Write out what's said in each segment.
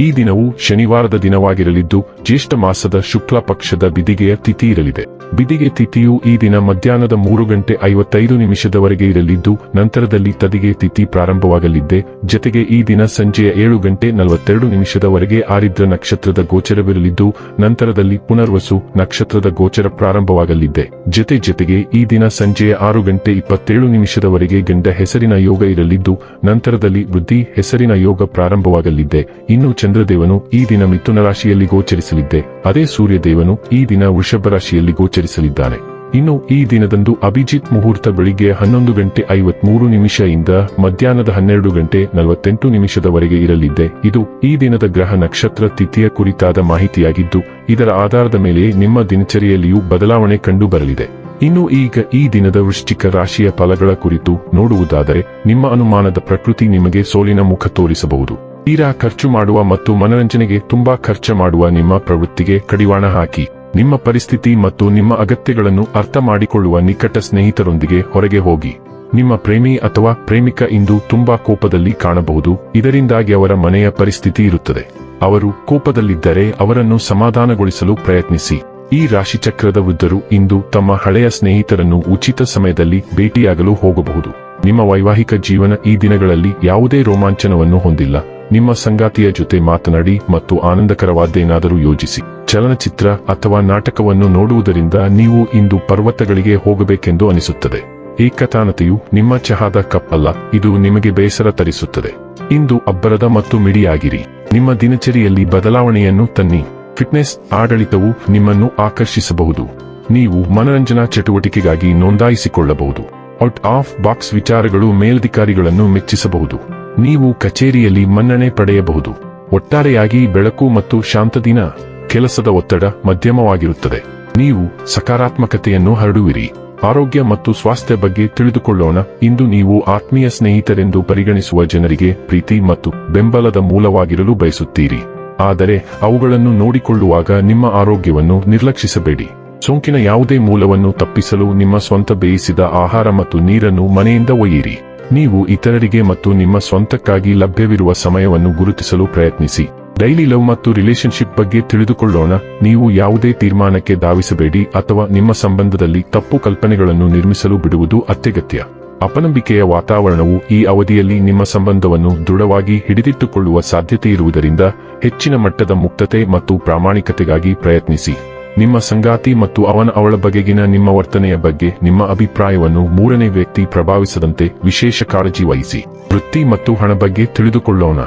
ಈ ದಿನವು ಶನಿವಾರದ ದಿನವಾಗಿರಲಿದ್ದು, ಜ್ಯೇಷ್ಠ ಮಾಸದ ಶುಕ್ಲ ಪಕ್ಷದ ಬಿದಿಗೆಯ ತಿಥಿ ಇರಲಿದೆ. ಬಿದಿಗೆ ತಿಥಿಯು ಈ ದಿನ ಮಧ್ಯಾಹ್ನದ ಮೂರು ಗಂಟೆ ಐವತ್ತೈದು ನಿಮಿಷದವರೆಗೆ ಇರಲಿದ್ದು, ನಂತರದಲ್ಲಿ ತದಿಗೆ ತಿಥಿ ಪ್ರಾರಂಭವಾಗಲಿದ್ದೆ. ಜತೆಗೆ ಈ ದಿನ ಸಂಜೆಯ ಏಳು ಗಂಟೆ ನಲವತ್ತೆರಡು ನಿಮಿಷದವರೆಗೆ ಆರಿದ್ರ ನಕ್ಷತ್ರದ ಗೋಚರವಿರಲಿದ್ದು, ನಂತರದಲ್ಲಿ ಪುನರ್ವಸು ನಕ್ಷತ್ರದ ಗೋಚರ ಪ್ರಾರಂಭವಾಗಲಿದ್ದೆ. ಜತೆ ಜತೆಗೆ ಈ ದಿನ ಸಂಜೆಯ ಆರು ಗಂಟೆ ಇಪ್ಪತ್ತೇಳು ನಿಮಿಷದವರೆಗೆ ಗಂಡ ಹೆಸರಿನ ಯೋಗ ಇರಲಿದ್ದು, ನಂತರದಲ್ಲಿ ವೃದ್ಧಿ ಹೆಸರಿನ ಯೋಗ ಪ್ರಾರಂಭವಾಗಲಿದ್ದೆ. ಇನ್ನು ಚಂದ್ರದೇವನು ಈ ದಿನ ಮಿಥುನ ರಾಶಿಯಲ್ಲಿ ಗೋಚರಿಸಲಿದ್ದೆ. ಅದೇ ಸೂರ್ಯದೇವನು ಈ ದಿನ ವೃಷಭ ರಾಶಿಯಲ್ಲಿ ಗೋಚರಿಸಲಿದ್ದಾನೆ. ಇನ್ನು ಈ ದಿನದಂದು ಅಭಿಜಿತ್ ಮುಹೂರ್ತ ಬೆಳಿಗ್ಗೆ ಹನ್ನೊಂದು ಗಂಟೆ ಐವತ್ಮೂರು ಇಂದ ಮಧ್ಯಾಹ್ನದ ಹನ್ನೆರಡು ಗಂಟೆ ನಲವತ್ತೆಂಟು ನಿಮಿಷದವರೆಗೆ ಇರಲಿದ್ದೆ. ಇದು ಈ ದಿನದ ಗ್ರಹ ನಕ್ಷತ್ರ ತಿಥಿಯ ಕುರಿತಾದ ಮಾಹಿತಿಯಾಗಿದ್ದು, ಇದರ ಆಧಾರದ ಮೇಲೆ ನಿಮ್ಮ ದಿನಚರಿಯಲ್ಲಿಯೂ ಬದಲಾವಣೆ ಕಂಡು ಬರಲಿದೆ ಇನ್ನು ಈಗ ಈ ದಿನದ ವೃಶ್ಚಿಕ ರಾಶಿಯ ಫಲಗಳ ಕುರಿತು ನೋಡುವುದಾದರೆ, ನಿಮ್ಮ ಅನುಮಾನದ ಪ್ರಕೃತಿ ನಿಮಗೆ ಸೋಲಿನ ಮುಖ ತೋರಿಸಬಹುದು. ತೀರಾ ಖರ್ಚು ಮಾಡುವ ಮತ್ತು ಮನರಂಜನೆಗೆ ತುಂಬಾ ಖರ್ಚು ಮಾಡುವ ನಿಮ್ಮ ಪ್ರವೃತ್ತಿಗೆ ಕಡಿವಾಣ ಹಾಕಿ, ನಿಮ್ಮ ಪರಿಸ್ಥಿತಿ ಮತ್ತು ನಿಮ್ಮ ಅಗತ್ಯಗಳನ್ನು ಅರ್ಥ ಮಾಡಿಕೊಳ್ಳುವ ನಿಕಟ ಸ್ನೇಹಿತರೊಂದಿಗೆ ಹೊರಗೆ ಹೋಗಿ. ನಿಮ್ಮ ಪ್ರೇಮಿ ಅಥವಾ ಪ್ರೇಮಿಕ ಇಂದು ತುಂಬಾ ಕೋಪದಲ್ಲಿ ಕಾಣಬಹುದು, ಇದರಿಂದಾಗಿ ಅವರ ಮನೆಯ ಪರಿಸ್ಥಿತಿ ಇರುತ್ತದೆ. ಅವರು ಕೋಪದಲ್ಲಿದ್ದರೆ ಅವರನ್ನು ಸಮಾಧಾನಗೊಳಿಸಲು ಪ್ರಯತ್ನಿಸಿ. ಈ ರಾಶಿಚಕ್ರದ ವೃದ್ಧರು ಇಂದು ತಮ್ಮ ಹಳೆಯ ಸ್ನೇಹಿತರನ್ನು ಉಚಿತ ಸಮಯದಲ್ಲಿ ಭೇಟಿಯಾಗಲು ಹೋಗಬಹುದು. ನಿಮ್ಮ ವೈವಾಹಿಕ ಜೀವನ ಈ ದಿನಗಳಲ್ಲಿ ಯಾವುದೇ ರೋಮಾಂಚನವನ್ನು ಹೊಂದಿಲ್ಲ. ನಿಮ್ಮ ಸಂಗಾತಿಯ ಜೊತೆ ಮಾತನಾಡಿ ಮತ್ತು ಆನಂದಕರವಾದ್ದೇನಾದರೂ ಯೋಜಿಸಿ. ಚಲನಚಿತ್ರ ಅಥವಾ ನಾಟಕವನ್ನು ನೋಡುವುದರಿಂದ ನೀವು ಇಂದು ಪರ್ವತಗಳಿಗೆ ಹೋಗಬೇಕೆಂದು ಅನಿಸುತ್ತದೆ. ಏಕತಾನತೆಯು ನಿಮ್ಮ ಚಹಾದ ಕಪ್ ಅಲ್ಲ, ಇದು ನಿಮಗೆ ಬೇಸರ ತರಿಸುತ್ತದೆ. ಇಂದು ಅಬ್ಬರದ ಮತ್ತು ಮಿಡಿಯಾಗಿರಿ. ನಿಮ್ಮ ದಿನಚರಿಯಲ್ಲಿ ಬದಲಾವಣೆಯನ್ನು ತನ್ನಿ. ಫಿಟ್ನೆಸ್ ಆಡಳಿತವು ನಿಮ್ಮನ್ನು ಆಕರ್ಷಿಸಬಹುದು. ನೀವು ಮನರಂಜನಾ ಚಟುವಟಿಕೆಗಾಗಿ ನೋಂದಾಯಿಸಿಕೊಳ್ಳಬಹುದು. ಔಟ್ ಆಫ್ ಬಾಕ್ಸ್ ವಿಚಾರಗಳು ಮೇಲಧಿಕಾರಿಗಳನ್ನು ಮೆಚ್ಚಿಸಬಹುದು. ನೀವು ಕಚೇರಿಯಲ್ಲಿ ಮನ್ನಣೆ ಪಡೆಯಬಹುದು. ಒಟ್ಟಾರೆಯಾಗಿ ಬೆಳಕು ಮತ್ತು ಶಾಂತ ದಿನ ಕೆಲಸದ ಒತ್ತಡ ಮಧ್ಯಮವಾಗಿರುತ್ತದೆ. ನೀವು ಸಕಾರಾತ್ಮಕತೆಯನ್ನು ಹರಡುವಿರಿ. ಆರೋಗ್ಯ ಮತ್ತು ಸ್ವಾಸ್ಥ್ಯ ಬಗ್ಗೆ ತಿಳಿದುಕೊಳ್ಳೋಣ. ಇಂದು ನೀವು ಆತ್ಮೀಯ ಸ್ನೇಹಿತರೆಂದು ಪರಿಗಣಿಸುವ ಜನರಿಗೆ ಪ್ರೀತಿ ಮತ್ತು ಬೆಂಬಲದ ಮೂಲವಾಗಿರಲು ಬಯಸುತ್ತೀರಿ. ಆದರೆ ಅವುಗಳನ್ನು ನೋಡಿಕೊಳ್ಳುವಾಗ ನಿಮ್ಮ ಆರೋಗ್ಯವನ್ನು ನಿರ್ಲಕ್ಷಿಸಬೇಡಿ. ಸೋಂಕಿನ ಯಾವುದೇ ಮೂಲವನ್ನು ತಪ್ಪಿಸಲು ನಿಮ್ಮ ಸ್ವಂತ ಬೇಯಿಸಿದ ಆಹಾರ ಮತ್ತು ನೀರನ್ನು ಮನೆಯಿಂದ ಒಯ್ಯಿರಿ. ನೀವು ಇತರರಿಗೆ ಮತ್ತು ನಿಮ್ಮ ಸ್ವಂತಕ್ಕಾಗಿ ಲಭ್ಯವಿರುವ ಸಮಯವನ್ನು ಗುರುತಿಸಲು ಪ್ರಯತ್ನಿಸಿ. ಡೈಲಿ ಲವ್ ಮತ್ತು ರಿಲೇಶನ್ಶಿಪ್ ಬಗ್ಗೆ ತಿಳಿದುಕೊಳ್ಳೋಣ. ನೀವು ಯಾವುದೇ ತೀರ್ಮಾನಕ್ಕೆ ಧಾವಿಸಬೇಡಿ ಅಥವಾ ನಿಮ್ಮ ಸಂಬಂಧದಲ್ಲಿ ತಪ್ಪು ಕಲ್ಪನೆಗಳನ್ನು ನಿರ್ಮಿಸಲು ಬಿಡುವುದು ಅತ್ಯಗತ್ಯ. ಅಪನಂಬಿಕೆಯ ವಾತಾವರಣವು ಈ ಅವಧಿಯಲ್ಲಿ ನಿಮ್ಮ ಸಂಬಂಧವನ್ನು ದೃಢವಾಗಿ ಹಿಡಿದಿಟ್ಟುಕೊಳ್ಳುವ ಸಾಧ್ಯತೆ ಇರುವುದರಿಂದ ಹೆಚ್ಚಿನ ಮಟ್ಟದ ಮುಕ್ತತೆ ಮತ್ತು ಪ್ರಾಮಾಣಿಕತೆಗಾಗಿ ಪ್ರಯತ್ನಿಸಿ. ನಿಮ್ಮ ಸಂಗಾತಿ ಮತ್ತು ಅವನ ಅವಳ ಬಗೆಗಿನ ನಿಮ್ಮ ವರ್ತನೆಯ ಬಗ್ಗೆ, ನಿಮ್ಮ ಅಭಿಪ್ರಾಯವನ್ನು ಮೂರನೇ ವ್ಯಕ್ತಿ ಪ್ರಭಾವಿಸದಂತೆ ವಿಶೇಷ ಕಾಳಜಿ ವಹಿಸಿ. ವೃತ್ತಿ ಮತ್ತು ಹಣ ಬಗ್ಗೆ ತಿಳಿದುಕೊಳ್ಳೋಣ.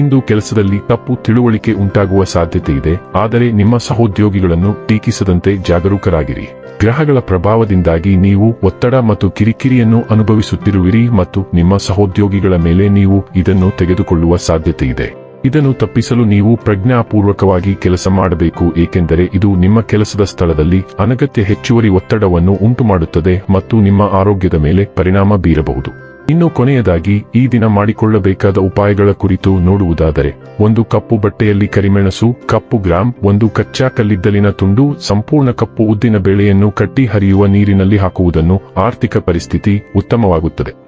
ಇಂದು ಕೆಲಸದಲ್ಲಿ ತಪ್ಪು ತಿಳುವಳಿಕೆ ಉಂಟಾಗುವ ಸಾಧ್ಯತೆ ಇದೆ, ಆದರೆ ನಿಮ್ಮ ಸಹೋದ್ಯೋಗಿಗಳನ್ನು ಟೀಕಿಸದಂತೆ ಜಾಗರೂಕರಾಗಿರಿ. ಗ್ರಹಗಳ ಪ್ರಭಾವದಿಂದಾಗಿ ನೀವು ಒತ್ತಡ ಮತ್ತು ಕಿರಿಕಿರಿಯನ್ನು ಅನುಭವಿಸುತ್ತಿರುವಿರಿ ಮತ್ತು ನಿಮ್ಮ ಸಹೋದ್ಯೋಗಿಗಳ ಮೇಲೆ ನೀವು ಇದನ್ನು ತೆಗೆದುಕೊಳ್ಳುವ ಸಾಧ್ಯತೆ ಇದೆ. ಇದನ್ನು ತಪ್ಪಿಸಲು ನೀವು ಪ್ರಜ್ಞಾಪೂರ್ವಕವಾಗಿ ಕೆಲಸ ಮಾಡಬೇಕು, ಏಕೆಂದರೆ ಇದು ನಿಮ್ಮ ಕೆಲಸದ ಸ್ಥಳದಲ್ಲಿ ಅನಗತ್ಯ ಹೆಚ್ಚುವರಿ ಒತ್ತಡವನ್ನು ಉಂಟುಮಾಡುತ್ತದೆ ಮತ್ತು ನಿಮ್ಮ ಆರೋಗ್ಯದ ಮೇಲೆ ಪರಿಣಾಮ ಬೀರಬಹುದು. ಇನ್ನು ಕೊನೆಯದಾಗಿ, ಈ ದಿನ ಮಾಡಿಕೊಳ್ಳಬೇಕಾದ ಉಪಾಯಗಳ ಕುರಿತು ನೋಡುವುದಾದರೆ, ಒಂದು ಕಪ್ಪು ಬಟ್ಟೆಯಲ್ಲಿ ಕರಿಮೆಣಸು, ಕಪ್ಪು ಗ್ರಾಂ, ಒಂದು ಕಚ್ಚಾ ಕಲ್ಲಿದ್ದಲಿನ ತುಂಡು, ಸಂಪೂರ್ಣ ಕಪ್ಪು ಉದ್ದಿನ ಬೇಳೆಯನ್ನು ಕಟ್ಟಿ ಹರಿಯುವ ನೀರಿನಲ್ಲಿ ಹಾಕುವುದನ್ನು ಆರ್ಥಿಕ ಪರಿಸ್ಥಿತಿ ಉತ್ತಮವಾಗುತ್ತದೆ.